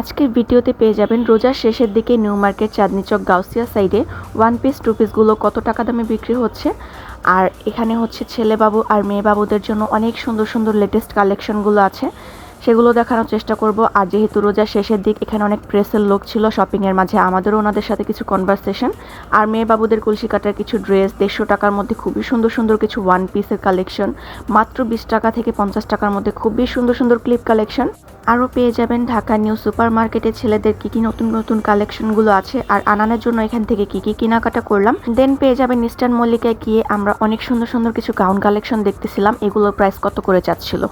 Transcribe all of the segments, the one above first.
আজকের ভিডিওতে পেয়ে যাবেন রোজার শেষের দিকে নিউ মার্কেট চাঁদনি চক গাউসিয়া সাইডে ওয়ান পিস টু পিসগুলো কত টাকা দামে বিক্রি হচ্ছে। আর এখানে হচ্ছে ছেলে বাবু আর মেয়ে বাবুদের জন্য অনেক সুন্দর সুন্দর লেটেস্ট কালেকশনগুলো আছে। সেগুলো দেখানোর চেষ্টা করব। আর যেহেতু রোজার শেষের দিক, এখানে অনেক প্রেসের লোক ছিল শপিংয়ের মাঝে। আমাদেরও ওনাদের সাথে কিছু কনভারসেশন আর মেয়ে বাবুদের কলসি কাটার কিছু ড্রেস দেড়শো টাকার মধ্যে খুবই সুন্দর সুন্দর কিছু ওয়ান পিসের কালেকশন মাত্র বিশ টাকা থেকে পঞ্চাশ টাকার মধ্যে খুবই সুন্দর সুন্দর ক্লিপ কালেকশন আরও পেয়ে যাবেন ঢাকা নিউ সুপার মার্কেটে ছেলেদের কী কী নতুন নতুন কালেকশনগুলো আছে। আর আনানোর জন্য এখান থেকে কী কী কেনাকাটা করলাম। দেন পেয়ে যাবেন ইস্টার্ন মল্লিকায় গিয়ে আমরা অনেক সুন্দর সুন্দর কিছু গাউন কালেকশন দেখতেছিলাম। এগুলোর প্রাইস কত করে যাচ্ছিল?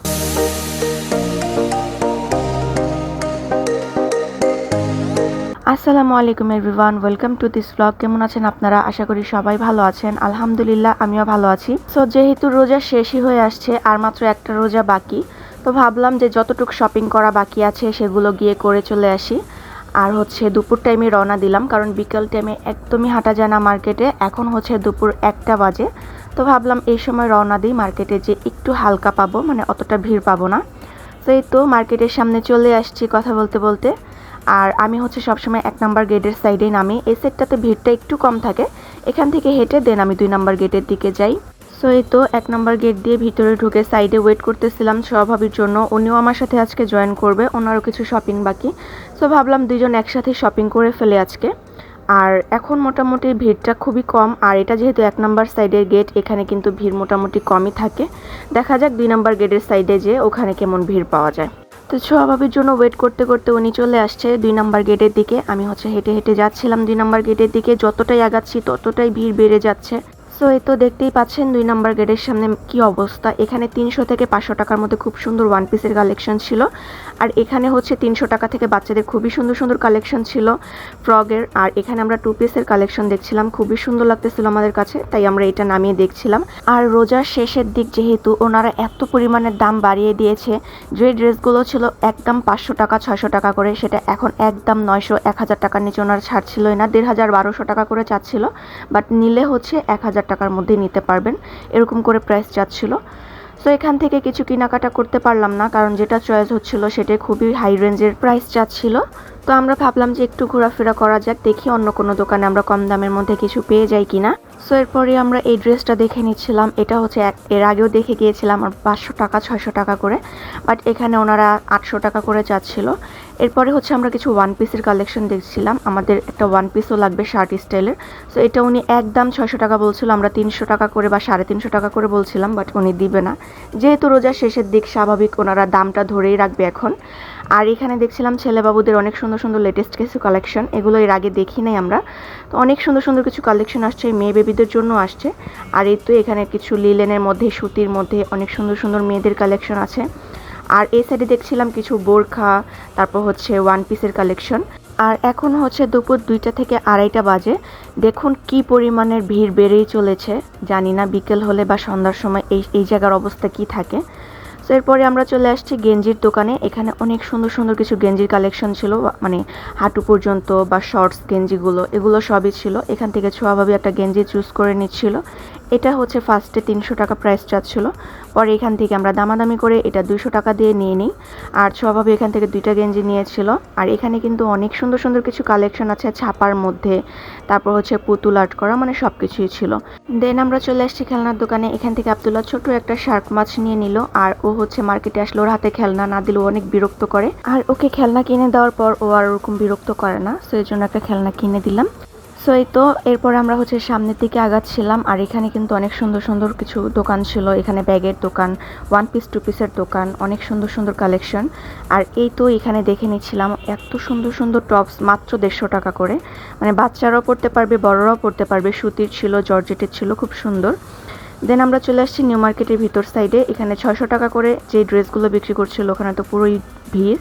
আসসালামু আলাইকুম everyone, welcome to this blog কেমন আছেন আপনারা? আশা করি সবাই ভালো আছেন। আলহামদুলিল্লাহ, আমিও ভালো আছি। সো যেহেতু রোজা শেষই হয়ে আসছে, আর মাত্র একটা রোজা বাকি, তো ভাবলাম যে যতটুকু শপিং করা বাকি আছে, সেগুলো গিয়ে করে চলে আসি। আর হচ্ছে দুপুর টাইমে রওনা দিলাম, কারণ বিকেল টাইমে একদমই হাঁটা যায় না মার্কেটে এখন হচ্ছে দুপুর একটা বাজে। তো ভাবলাম এই সময় রওনা দিই মার্কেটে যে একটু হালকা পাবো মানে অতটা ভিড় পাবো না। তো এই তো মার্কেটের সামনে চলে আসছি কথা বলতে বলতে। আর আমি হচ্ছে সবসময় এক নাম্বার গেটের সাইডে নামি। এই সেটটাতে ভিড়টা একটু কম থাকে। এখান থেকে হেঁটে দেন আমি দুই নাম্বার গেটের দিকে যাই। সো এই তো এক নম্বর গেট দিয়ে ভিতরে ঢুকে সাইডে ওয়েট করতেছিলাম স্বভাবের জন্য। উনিও আমার সাথে আজকে জয়েন করবে, ওনারও কিছু শপিং বাকি। সো ভাবলাম দুজন একসাথে শপিং করে ফেলে আজকে। আর এখন মোটামুটি ভিড়টা খুবই কম। আর এটা যেহেতু এক নম্বর সাইডের গেট এখানে কিন্তু ভিড় মোটামুটি কমই থাকে। দেখা যাক দুই নাম্বার গেটের সাইডে যে ওখানে কেমন ভিড় পাওয়া যায়। তো স্বভাবের জন্য ওয়েট করতে করতে উনি চলে আসছে দুই নাম্বার গেটের দিকে। আমি হচ্ছে হেঁটে হেঁটে যাচ্ছিলাম দুই নাম্বার গেটের দিকে। যতটাই আগাচ্ছি ততটাই ভিড় বেড়ে যাচ্ছে। সো এই তো দেখতেই পাচ্ছেন দুই নাম্বার গেটের সামনে কি অবস্থা। এখানে তিনশো থেকে পাঁচশো টাকার মধ্যে খুব সুন্দর ওয়ান পিসের কালেকশন ছিল। আর এখানে হচ্ছে তিনশো টাকা থেকে বাচ্চাদের খুবই সুন্দর সুন্দর কালেকশন ছিল ফ্রগের আর এখানে আমরা টু পিসের কালেকশন দেখছিলাম। খুবই সুন্দর লাগতেছিল আমাদের কাছে, তাই আমরা এটা নামিয়ে দেখছিলাম। আর রোজার শেষের দিক যেহেতু ওনারা এত পরিমাণের দাম বাড়িয়ে দিয়েছে, যে ড্রেসগুলো ছিল একদম পাঁচশো টাকা, ছয়শো টাকা করে, সেটা এখন একদম নয়শো, এক হাজার টাকার নিচে ওনারা ছাড়ছিলই না। দেড় হাজার, বারোশো টাকা করে চাচ্ছিল বাট নিলে হচ্ছে এক হাজার টাকার মধ্যে নিতে পারবেন। এরকম করে প্রাইস যাচ্ছিল। সো এখান থেকে কিছু কেনাকাটা করতে পারলাম না, কারণ যেটা চয়েস হচ্ছিল সেটা খুবই হাই রেঞ্জের প্রাইস যাচ্ছিল। তো আমরা ভাবলাম যে একটু ঘোরাফেরা করা যাক, দেখি অন্য কোনো দোকানে আমরা কম দামের মধ্যে কিছু পেয়ে যাই কিনা। সো এরপরে আমরা এই ড্রেসটা দেখে নিচ্ছিলাম, এটা হচ্ছে এর আগেও দেখে গিয়েছিলাম, আর পাঁচশো টাকা, ছয়শো টাকা করে। বাট এখানে ওনারা আটশো টাকা করে চাচ্ছিল। এরপরে হচ্ছে আমরা কিছু ওয়ান পিসের কালেকশন দেখছিলাম, আমাদের একটা ওয়ান পিসও লাগবে শার্ট স্টাইলের সো এটা উনি একদম ছয়শো টাকা বলছিল, আমরা তিনশো টাকা করে বা সাড়ে তিনশো টাকা করে বলছিলাম বাট উনি দিবে না। যেহেতু রোজার শেষের দিক, স্বাভাবিক ওনারা দামটা ধরেই রাখবে এখন। আর এখানে দেখছিলাম ছেলেবাবুদের অনেক সুন্দর সুন্দর লেটেস্ট কিছু কালেকশন এগুলো এর আগে দেখি নাই আমরা। তো অনেক সুন্দর সুন্দর কিছু কালেকশন আসছে মেয়ে বেবিদের জন্য আসছে। আর এই তো এখানে কিছু লিলেনের মধ্যে, সুতির মধ্যে অনেক সুন্দর সুন্দর মেয়েদের কালেকশন আছে। আর এই সাইডে দেখছিলাম কিছু বোরখা, তারপর হচ্ছে ওয়ান পিসের কালেকশন আর এখন হচ্ছে দুপুর দুইটা থেকে আড়াইটা বাজে। দেখুন কি পরিমাণের ভিড় বেড়েই চলেছে। জানি না বিকেল হলে বা সন্ধ্যার সময় এই এই জায়গার অবস্থা কি থাকে। তো এরপরে আমরা চলে আসছি গেঞ্জির দোকানে। এখানে অনেক সুন্দর সুন্দর কিছু গেঞ্জির কালেকশন ছিল মানে হাঁটু পর্যন্ত বা শর্টস, গেঞ্জিগুলো, এগুলো সবই ছিল। এখান থেকে ছোঁয়াভাবে একটা গেঞ্জি চুজ করে নিচ্ছিল। এটা হচ্ছে ফার্স্টে তিনশো টাকা প্রাইস চাচ্ছিল। পরে এখান থেকে আমরা দামাদামি করে এটা দুশো টাকা দিয়ে নিয়ে নিই। আর স্বভাবে এখান থেকে দুইটা গেঞ্জি নিয়েছিল। আর এখানে কিন্তু অনেক সুন্দর সুন্দর কিছু কালেকশন আছে ছাপার মধ্যে। তারপর হচ্ছে পুতুল আর্ট করা মানে সব কিছুই ছিল। দেন আমরা চলে আসছি খেলনার দোকানে। এখান থেকে আবদুল্লাহ ছোট একটা শার্ক মাছ নিয়ে নিল। আর ও হচ্ছে মার্কেটে আসলে। ওর হাতে খেলনা না দিলে অনেক বিরক্ত করে। আর ওকে খেলনা কিনে দেওয়ার পর ও আর ওরকম বিরক্ত করে না। সো এই জন্য একটা খেলনা কিনে দিলাম। সো এই তো, এরপর আমরা হচ্ছে সামনের দিকে আগাচ্ছিলাম, আর এখানে কিন্তু অনেক সুন্দর সুন্দর কিছু দোকান ছিল। এখানে ব্যাগের দোকান ওয়ান পিস টু পিসের দোকান, অনেক সুন্দর সুন্দর কালেকশন আর এই তো, এখানে দেখে নিচ্ছিলাম এত সুন্দর সুন্দর টপস মাত্র দেড়শো টাকা করে। মানে বাচ্চারাও পড়তে পারবে, বড়রাও পড়তে পারবে, সুতির ছিল, জর্জেটের ছিল, খুব সুন্দর। দেন আমরা চলে আসছি নিউ মার্কেটের ভিতর সাইডে এখানে ছয়শো টাকা করে যে ড্রেসগুলো বিক্রি করছিল, ওখানে তো পুরোই ভিড়।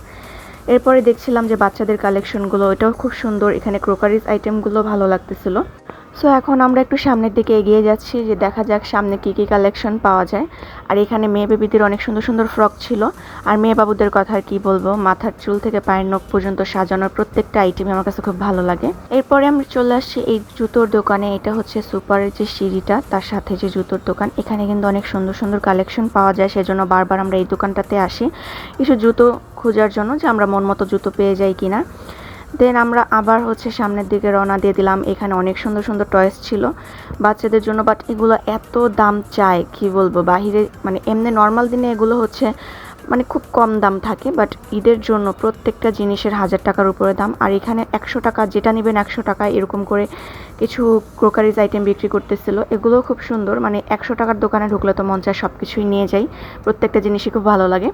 এরপরে দেখছিলাম যে বাচ্চাদের কালেকশনগুলো এটাও খুব সুন্দর। এখানে ক্রোকারিজ আইটেমগুলো ভালো লাগতেছিল। সো এখন আমরা একটু সামনের দিকে এগিয়ে যাচ্ছি যে দেখা যাক সামনে কি কি কালেকশন পাওয়া যায়। আর এখানে মেয়ে বেবিদের অনেক সুন্দর সুন্দর ফ্রক ছিল। আর মেয়ে বাবুদের কথা আর কি বলব? মাথার চুল থেকে পায়ের নখ পর্যন্ত সাজানোর প্রত্যেকটা আইটেম আমার কাছে খুব ভালো লাগে। এরপরে আমরা চলে আসছি এই জুতোর দোকানে। এটা হচ্ছে সুপারের যে সিঁড়িটা, তার সাথে যে জুতোর দোকান। এখানে কিন্তু অনেক সুন্দর সুন্দর কালেকশন পাওয়া যায়, সেজন্য বারবার আমরা এই দোকানটাতে আসি। কিছু জুতো খোঁজার জন্য যে আমরা মন মতো জুতো পেয়ে যাই কিনা। দেন আমরা আবার হচ্ছে সামনের দিকে রওনা দিয়ে দিলাম। এখানে অনেক সুন্দর সুন্দর টয়েস ছিল বাচ্চাদের জন্য বাট এগুলো এত দাম চায়, কি বলব? বাহিরে মানে এমনি নর্মাল দিনে এগুলো হচ্ছে মানে খুব কম দাম থাকে বাট ঈদের জন্য প্রত্যেকটা জিনিসের হাজার টাকার উপরে দাম। আর এখানে একশো টাকা, যেটা নেবেন একশো টাকা, এরকম করে কিছু ক্রোকারিজ আইটেম বিক্রি করতেছিল। এগুলোও খুব সুন্দর মানে একশো টাকার দোকানে ঢুকলে তো মন চায় সব কিছুই নিয়ে যাই। প্রত্যেকটা জিনিসই খুব ভালো লাগে।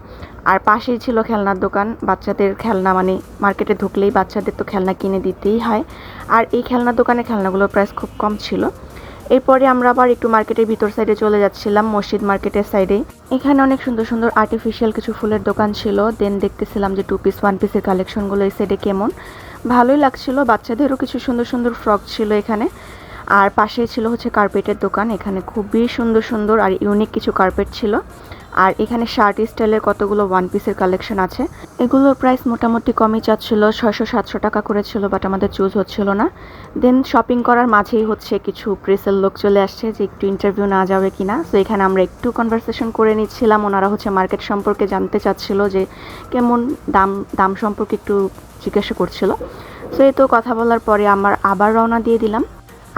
আর পাশেই ছিল খেলনার দোকান, বাচ্চাদের খেলনা মানে মার্কেটে ঢুকলেই বাচ্চাদের তো খেলনা কিনে দিতেই হয়। আর এই খেলনার দোকানে খেলনাগুলোর প্রাইস খুব কম ছিল। এরপরে আমরা আবার একটু মার্কেটের ভিতর সাইডে চলে যাচ্ছিলাম, মসজিদ মার্কেটের সাইডে এখানে অনেক সুন্দর সুন্দর আর্টিফিশিয়াল কিছু ফুলের দোকান ছিল। দেন দেখতেছিলাম যে টু পিস ওয়ান পিসের কালেকশনগুলো এই সাইডে কেমন। ভালোই লাগছিল। বাচ্চাদেরও কিছু সুন্দর সুন্দর ফ্রক ছিল এখানে। আর পাশেই ছিল হচ্ছে কার্পেটের দোকান। এখানে খুবই সুন্দর সুন্দর আর ইউনিক কিছু কার্পেট ছিল। আর এখানে শার্ট স্টাইলের কতগুলো ওয়ান পিসের কালেকশন আছে। এগুলোর প্রাইস মোটামুটি কমই চাচ্ছিল, ছয়শো সাতশো টাকা করেছিল বাট আমাদের চুজ হচ্ছিল না। দেন শপিং করার মাঝেই হচ্ছে কিছু প্রেসের লোক চলে আসছে যে একটু ইন্টারভিউ না যাবে কিনা। সো এখানে আমরা একটু কনভারসেশন করে নিচ্ছিলাম। ওনারা হচ্ছে মার্কেট সম্পর্কে জানতে চাচ্ছিল যে কেমন দাম দাম সম্পর্কে একটু জিজ্ঞাসা করছিল। সো এই তো কথা বলার পরে আমার আবার রওনা দিয়ে দিলাম।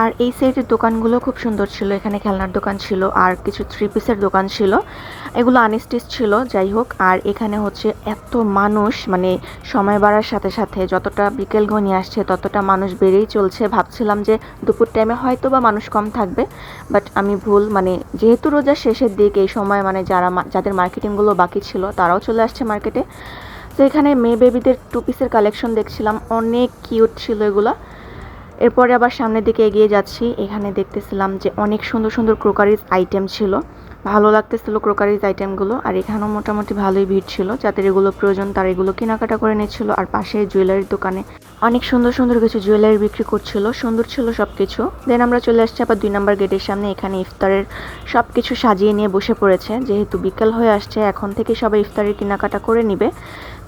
আর এই সাইডের দোকানগুলো খুব সুন্দর ছিল। এখানে খেলনার দোকান ছিল আর কিছু থ্রি পিসের দোকান ছিল। এগুলো আনস্টিচ ছিল, যাই হোক। আর এখানে হচ্ছে এত মানুষ মানে সময় বাড়ার সাথে সাথে যতটা বিকেল ঘনিয়ে আসছে, ততটা মানুষ বেড়েই চলছে। ভাবছিলাম যে দুপুর টাইমে হয়তো বা মানুষ কম থাকবে বাট আমি ভুল মানে যেহেতু রোজার শেষের দিক, এই সময় মানে যারা যাদের মার্কেটিংগুলো বাকি ছিল, তারাও চলে আসছে মার্কেটে তো এখানে মেয়ে বেবিদের টু পিসের কালেকশন দেখছিলাম, অনেক কিউট ছিল এগুলো। এরপরে আবার সামনের দিকে এগিয়ে যাচ্ছি। এখানে দেখতেছিলাম যে অনেক সুন্দর সুন্দর ক্রোকারিজ আইটেম ছিল। ভালো লাগতেছিল ক্রোকারিজ আইটেমগুলো আর এখানেও মোটামুটি ভালোই ভিড় ছিল। যাদের এগুলো প্রয়োজন তারা এগুলো কেনাকাটা করে নিচ্ছিল। আর পাশে জুয়েলারির দোকানে অনেক সুন্দর সুন্দর কিছু জুয়েলারি বিক্রি করছিল। সুন্দর ছিল সব কিছু দেন আমরা চলে আসছি আবার দুই নম্বর গেটের সামনে। এখানে ইফতারের সব কিছু সাজিয়ে নিয়ে বসে পড়েছে। যেহেতু বিকাল হয়ে আসছে, এখন থেকে সবাই ইফতারের কেনাকাটা করে নিবে।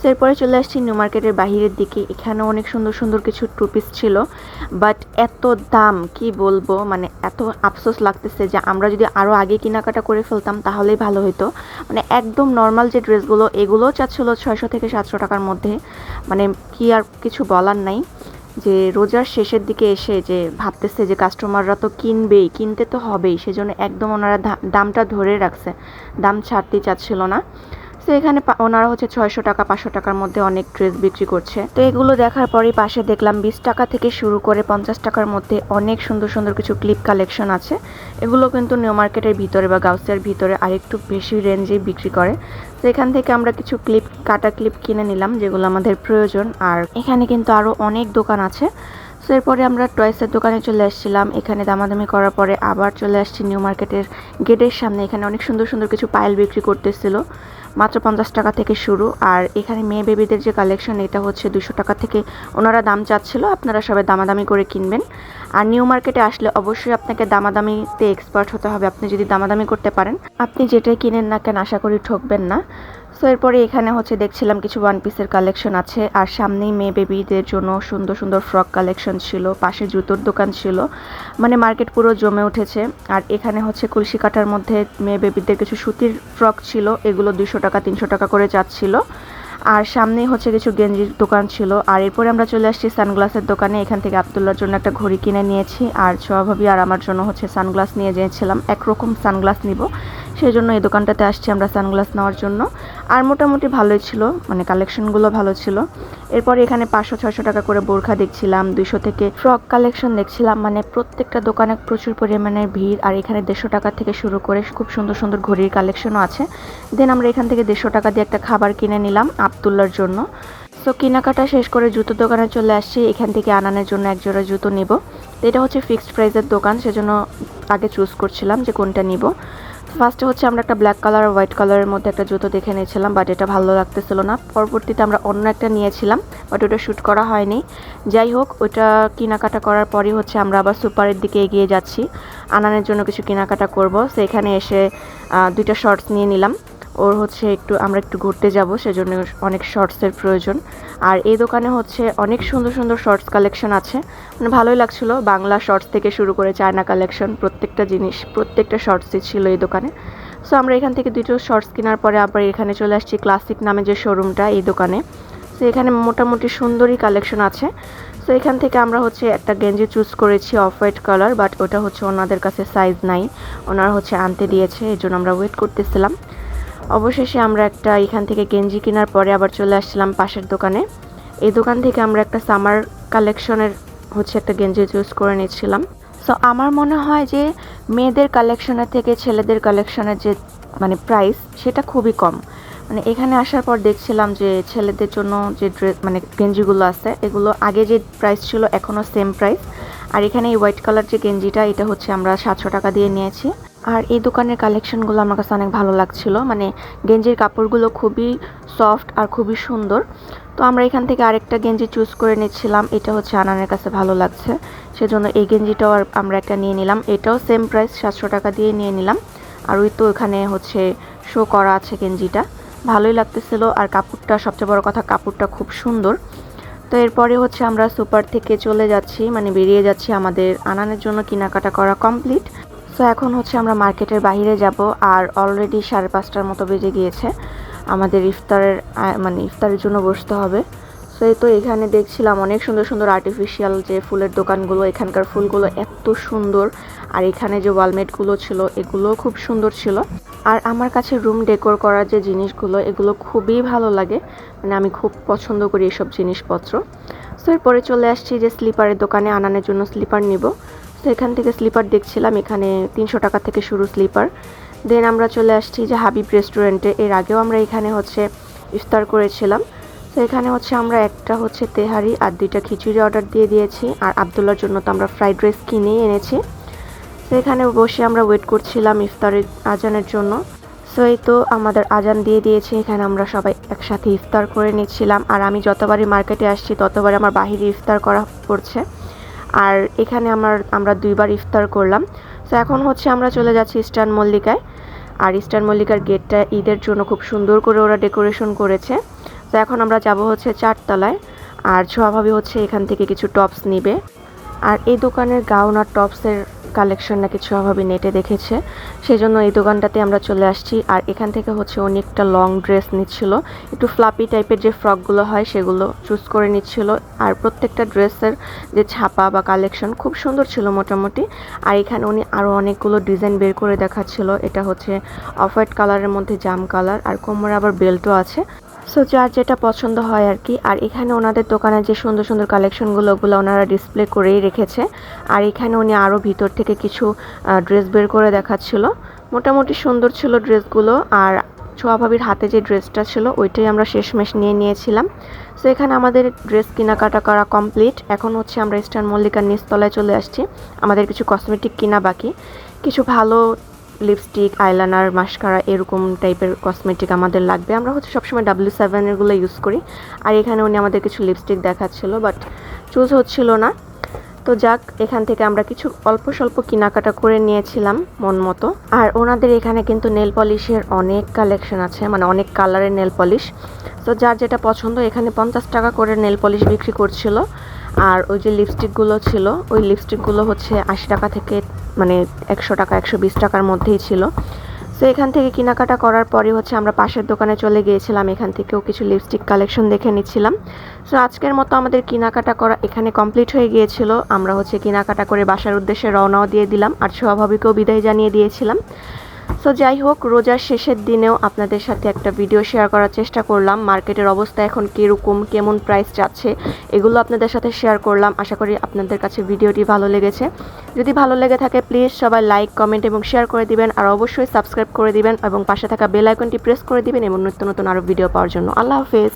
এরপরে চলে আসছি নিউ মার্কেটের বাহিরের দিকে। এখানে অনেক সুন্দর সুন্দর কিছু টুপিস ছিল বাট এত দাম, কি বলব? মানে এত আফসোস লাগতেছে যে আমরা যদি আরও আগে কেনাকাটা করে ফেলতাম তাহলেই ভালো হতো মানে একদম নর্মাল যে ড্রেসগুলো, এগুলোও চাচ্ছিল ছয়শো থেকে সাতশো টাকার মধ্যে। মানে কি আর কিছু বলার নাই। যে রোজার শেষের দিকে এসে যে ভাবতেছে যে কাস্টমাররা তো কিনবেই, কিনতে তো হবেই, সেজন্য একদম ওনারা দামটা ধরে রাখছে। দাম ছাড়তেই চাচ্ছিল না। তো এখানে ওনারা হচ্ছে ছয়শো টাকা, পাঁচশো টাকার মধ্যে অনেক ড্রেস বিক্রি করছে। তো এগুলো দেখার পরেই পাশে দেখলাম বিশ টাকা থেকে শুরু করে পঞ্চাশ টাকার মধ্যে অনেক সুন্দর সুন্দর কিছু ক্লিপ কালেকশন আছে। এগুলো কিন্তু নিউ মার্কেটের ভিতরে বা গাউসের ভিতরে আরেকটু বেশি রেঞ্জে বিক্রি করে। তো এখান থেকে আমরা কিছু ক্লিপ কাটা ক্লিপ কিনে নিলাম, যেগুলো আমাদের প্রয়োজন। আর এখানে কিন্তু আরও অনেক দোকান আছে। তো এরপরে আমরা টয়েসের দোকানে চলে আসছিলাম। এখানে দামাদামি করার পরে আবার চলে আসছি নিউ মার্কেটের গেটের সামনে। এখানে অনেক সুন্দর সুন্দর কিছু পায়েল বিক্রি করতেছিল। মাত্র পঞ্চাশ টাকা থেকে শুরু। আর এখানে মেয়ে বেবিদের যে কালেকশন এটা হচ্ছে দুশো টাকা থেকে। ওনারা দাম চাচ্ছিল, আপনারা সবাই দামাদামি করে কিনবেন। আর নিউ মার্কেটে আসলে অবশ্যই আপনাকে দামাদামিতে এক্সপার্ট হতে হবে। আপনি যদি দামাদামি করতে পারেন, আপনি যেটাই কিনেন না কেন আশা করি ঠকবেন না। সো এরপরে এখানে হচ্ছে দেখছিলাম কিছু ওয়ান পিসের কালেকশন আছে। আর সামনেই মেয়ে বেবিদের জন্য সুন্দর সুন্দর ফ্রক কালেকশন ছিল, পাশে জুতোর দোকান ছিল। মানে মার্কেট পুরো জমে উঠেছে। আর এখানে হচ্ছে কলসি কাটার মধ্যে মেয়ে বেবিদের কিছু সুতির ফ্রক ছিল। এগুলো দুশো টাকা, তিনশো টাকা করে যাচ্ছিল। আর সামনে হচ্ছে কিছু গেঞ্জির দোকান ছিল। আর এরপরে আমরা চলে আসছি সানগ্লাসের দোকানে। এখান থেকে আবদুল্লার জন্য একটা ঘড়ি কিনে নিয়েছি। আর স্বভাবই আর আমার জন্য হচ্ছে সানগ্লাস নিয়ে যেয়েছিলাম একরকম সানগ্লাস নিব। সেই জন্য এই দোকানটাতে আসছি আমরা সানগ্লাস নেওয়ার জন্য। আর মোটামুটি ভালোই ছিল মানে কালেকশনগুলো ভালো ছিল। এরপর এখানে পাঁচশো, ছয়শো টাকা করে বোরখা দেখছিলাম, দুইশো থেকে ফ্রক কালেকশন দেখছিলাম মানে প্রত্যেকটা দোকানে প্রচুর পরিমাণে ভিড়, আর এখানে দেড়শো টাকা থেকে শুরু করে খুব সুন্দর সুন্দর ঘড়ির কালেকশনও আছে। দেন আমরা এখান থেকে দেড়শো টাকা দিয়ে একটা খাবার কিনে নিলাম আবদুল্লার জন্য। সো কেনাকাটা শেষ করে জুতোর দোকানে চলে আসছি, এখান থেকে আনানের জন্য এক জোড়া জুতো নেব। এটা হচ্ছে ফিক্সড প্রাইসের দোকান, সেজন্য আগে চুজ করছিলাম যে কোনটা নিব। ফার্স্টে হচ্ছে আমরা একটা ব্ল্যাক কালার আর হোয়াইট কালারের মধ্যে একটা জুতো দেখে নিয়েছিলাম বাট এটা ভালো লাগতেছিল না। পরবর্তীতে আমরা অন্য একটা নিয়েছিলাম বাট ওটা শ্যুট করা হয়নি। যাই হোক, ওটা কেনাকাটা করার পরই হচ্ছে আমরা আবার সুপারের দিকে এগিয়ে যাচ্ছি। আনানের জন্য কিছু কেনাকাটা করব। সেখানে এসে দুইটা শর্টস নিয়ে নিলাম। ওর হচ্ছে একটু, আমরা একটু ঘুরতে যাব, সেজন্য অনেক শর্টসের প্রয়োজন। আর এই দোকানে হচ্ছে অনেক সুন্দর সুন্দর শর্টস কালেকশন আছে। মানে ভালোই লাগছিল, বাংলা শর্টস থেকে শুরু করে চায়না কালেকশন প্রত্যেকটা জিনিস, প্রত্যেকটা শর্টসই ছিল এই দোকানে। সো আমরা এখান থেকে দুটো শর্টস কেনার পরে আবার এখানে চলে আসছি ক্লাসিক নামে যে শোরুমটা এই দোকানে। সো এখানে মোটামুটি সুন্দরই কালেকশন আছে। সো এখান থেকে আমরা হচ্ছে একটা গেঞ্জি চুজ করেছি অফ হোয়াইট কালার বাট ওটা হচ্ছে ওনাদের কাছে সাইজ নাই। ওনারা হচ্ছে আনতে দিয়েছে এই জন্য আমরা ওয়েট করতেছিলাম। অবশেষে আমরা একটা এখান থেকে গেঞ্জি কেনার পরে আবার চলে আসছিলাম পাশের দোকানে। এই দোকান থেকে আমরা একটা সামার কালেকশনের হচ্ছে একটা গেঞ্জি চুজ করে নিচ্ছিলাম। সো আমার মনে হয় যে মেয়েদের কালেকশনের থেকে ছেলেদের কালেকশনের যে মানে প্রাইস সেটা খুবই কম। মানে এখানে আসার পর দেখছিলাম যে ছেলেদের জন্য যে ড্রেস মানে গেঞ্জিগুলো আছে, এগুলো আগে যে প্রাইস ছিল এখনও সেম প্রাইস আর এখানে এই হোয়াইট কালার যে গেঞ্জিটা, এটা হচ্ছে আমরা সাতশো টাকা দিয়ে নিয়েছি। আর এই দোকানের কালেকশনগুলো আমার কাছে অনেক ভালো লাগছিল। মানে গেঞ্জির কাপড়গুলো খুবই সফট আর খুবই সুন্দর। তো আমরা এখান থেকে আরেকটা গেঞ্জি চুজ করে নিচ্ছিলাম। এটা হচ্ছে আনানের কাছে ভালো লাগছে। সেজন্য এই গেঞ্জিটাও আর আমরা একটা নিয়ে নিলাম। এটাও সেম প্রাইস সাতশো টাকা দিয়ে নিয়ে নিলাম। আর ওই তো এখানে হচ্ছে শো করা আছে গেঞ্জিটা। ভালোই লাগতেছিল। আর কাপড়টা, সবচেয়ে বড় কথা, কাপড়টা খুব সুন্দর। তো এরপরে হচ্ছে আমরা সুপার থেকে চলে যাচ্ছি মানে বেরিয়ে যাচ্ছি আমাদের আনানের জন্য কেনাকাটা করা কমপ্লিট। সো এখন হচ্ছে আমরা মার্কেটের বাইরে যাব, আর অলরেডি সাড়ে পাঁচটার মতো বেজে গিয়েছে। আমাদের ইফতারের মানে ইফতারের জন্য বসতে হবে। সো এই তো এখানে দেখছিলাম অনেক সুন্দর সুন্দর আর্টিফিশিয়াল যে ফুলের দোকানগুলো, এখানকার ফুলগুলো এত সুন্দর। আর এখানে যে ওয়ালমেটগুলো ছিল, এগুলোও খুব সুন্দর ছিল। আর আমার কাছে রুম ডেকোর করার যে জিনিসগুলো, এগুলো খুবই ভালো লাগে। মানে আমি খুব পছন্দ করি এসব জিনিসপত্র। সো এরপরে চলে আসছি যে স্লিপারের দোকানে, আনানোর জন্য স্লিপার নিব। তো এখান থেকে স্লিপার দেখছিলাম, এখানে তিনশো টাকা থেকে শুরু স্লিপার দেন আমরা চলে আসছি যে হাবিব রেস্টুরেন্টে এর আগেও আমরা এখানে হচ্ছে ইফতার করেছিলাম। তো এখানে হচ্ছে আমরা একটা হচ্ছে তেহারি আর দুইটা খিচুড়ি অর্ডার দিয়ে দিয়েছি। আর আবদুল্লার জন্য তো আমরা ফ্রাইড রাইস কিনেই এনেছি। তো এখানে বসে আমরা ওয়েট করছিলাম ইফতারের আজানের জন্য। সো এই তো আমাদের আজান দিয়ে দিয়েছে, এখানে আমরা সবাই একসাথে ইফতার করে নিচ্ছিলাম। আর আমি যতবারই মার্কেটে আসছি, ততবারই আমার বাহিরে ইফতার করা পড়ছে। আর এখানে আমার, আমরা দুইবার ইফতার করলাম। তো এখন হচ্ছে আমরা চলে যাচ্ছি ইস্টার্ন মল্লিকায়। আর ইস্টার্ন মল্লিকার গেটটা ঈদের জন্য খুব সুন্দর করে ওরা ডেকোরেশন করেছে। তো এখন আমরা যাব হচ্ছে চারতলায়। আর ছোঁয়াভাবি হচ্ছে এখান থেকে কিছু টপস নিবে। আর এই দোকানের গাউন আর টপসের কালেকশন নাকি ছোঁয়াভাবি নেটে দেখেছে। সেজন্য এই দোকানটাতে আমরা চলে আসছি। আর এখান থেকে হচ্ছে উনি একটা লং ড্রেস নিচ্ছিল। একটু ফ্লাপি টাইপের যে ফ্রকগুলো হয় সেগুলো চুজ করে নিচ্ছিল। আর প্রত্যেকটা ড্রেসের যে ছাপা বা কালেকশন খুব সুন্দর ছিল মোটামুটি। আর এখানে উনি আরও অনেকগুলো ডিজাইন বের করে দেখাচ্ছিল। এটা হচ্ছে অফ হোয়াইট কালারের মধ্যে জাম কালার। আর কোমরে আবার বেল্টও আছে। সো যার যেটা পছন্দ হয় আর কি আর এখানে ওনাদের দোকানে যে সুন্দর সুন্দর কালেকশনগুলো ওগুলো ওনারা ডিসপ্লে করেই রেখেছে। আর এখানে উনি আরও ভিতর থেকে কিছু ড্রেস বের করে দেখাচ্ছিল। মোটামুটি সুন্দর ছিল ড্রেসগুলো আর ছোঁয়া ভাবির হাতে যে ড্রেসটা ছিল, ওইটাই আমরা শেষমেশ নিয়ে নিয়েছিলাম। সো এখানে আমাদের ড্রেস কেনাকাটা করা কমপ্লিট এখন হচ্ছে আমরা ইস্টার্ন মল্লিকার নিচতলায় চলে আসছি। আমাদের কিছু কসমেটিক কিনা বাকি। কিছু ভালো লিপস্টিক আইলাইনার মাস্কারা এরকম টাইপের কসমেটিক আমাদের লাগবে। আমরা হচ্ছে সবসময় ডাব্লিউ সেভেনেরগুলো ইউজ করি। আর এখানে উনি আমাদের কিছু লিপস্টিক দেখাচ্ছিল বাট চুজ হচ্ছিল না। তো যাক, এখান থেকে আমরা কিছু অল্প স্বল্প কেনাকাটা করে নিয়েছিলাম মন মতো। আর ওনাদের এখানে কিন্তু নেল পলিশের অনেক কালেকশন আছে মানে অনেক কালারের নেল পলিশ তো যার যেটা পছন্দ, এখানে পঞ্চাশ টাকা করে নেল পলিশ বিক্রি করছিল। আর ওই যে লিপস্টিকগুলো ছিল, ওই লিপস্টিকগুলো হচ্ছে আশি টাকা থেকে মানে একশো টাকা, একশো বিশ টাকার মধ্যেই ছিল। সো এখান থেকে কেনাকাটা করার পরে হচ্ছে আমরা পাশের দোকানে চলে গিয়েছিলাম, এখান থেকেও কিছু লিপস্টিক কালেকশন দেখে নিচ্ছিলাম। সো আজকের মতো আমাদের কেনাকাটা করা এখানে কমপ্লিট হয়ে গিয়েছিল। আমরা হচ্ছে কেনাকাটা করে বাসার উদ্দেশ্যে রওনাও দিয়ে দিলাম। আর স্বাভাবিকও বিদায় জানিয়ে দিয়েছিলাম। সো যাই হোক, রোজার শেষের দিনেও আপনাদের সাথে একটা ভিডিও শেয়ার করার চেষ্টা করলাম। মার্কেটের অবস্থা এখন কীরকম, কেমন প্রাইস যাচ্ছে, এগুলো আপনাদের সাথে শেয়ার করলাম। আশা করি আপনাদের কাছে ভিডিওটি ভালো লেগেছে। যদি ভালো লেগে থাকে প্লিজ সবাই লাইক কমেন্ট এবং শেয়ার করে দিবেন। আর অবশ্যই সাবস্ক্রাইব করে দিবেন এবং পাশে থাকা বেল আইকনটি প্রেস করে দিবেন এবং নতুন নতুন আরও ভিডিও পাওয়ার জন্য। আল্লাহ হাফেজ।